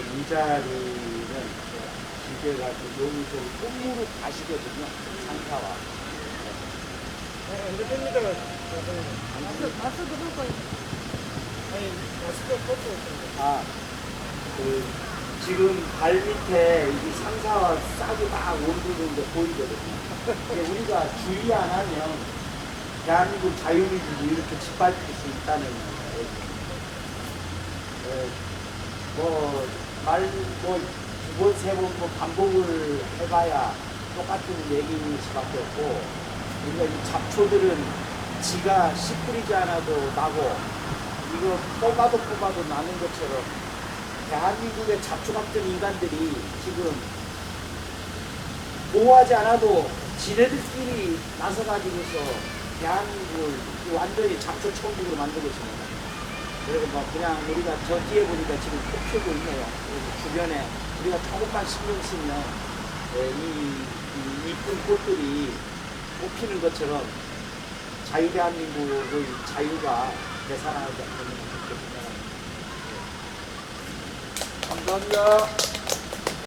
이 자리는 기계가 그 너무 좀 꽃무로 가시거든요. 상사와. 네, 언제 됩니까? 마스, 마스크 벗고 아니, 마스크 벗고 있습니다. 아, 그, 지금 발 밑에 이 상사와 싹이 막 오르는 게 보이거든요. 근데 우리가 주의 안 하면 대한민국 자유민주도 이렇게 짓밟힐 수 있다는 거예요. 예, 뭐, 말, 뭐, 두 번, 세 번, 뭐, 반복을 해봐야 똑같은 얘기일 수밖에 없고, 우리가 이 잡초들은 지가 씨 뿌리지 않아도 나고, 이거 뽑아도 뽑아도 나는 것처럼, 대한민국의 잡초 같은 인간들이 지금 보호하지 않아도 지네들끼리 나서가지고서 대한민국을 완전히 잡초 천국으로 만들고 있습니다. 그리고 뭐 그냥 우리가 저 뒤에 보니까 지금 꽃 피우고 있네요. 그리고 주변에 우리가 조금만 신경 쓰면 예, 이, 이 이쁜 꽃들이 꽃피는 것처럼 자유 대한민국의 자유가 되살아나지 생각합니다. 예. 감사합니다.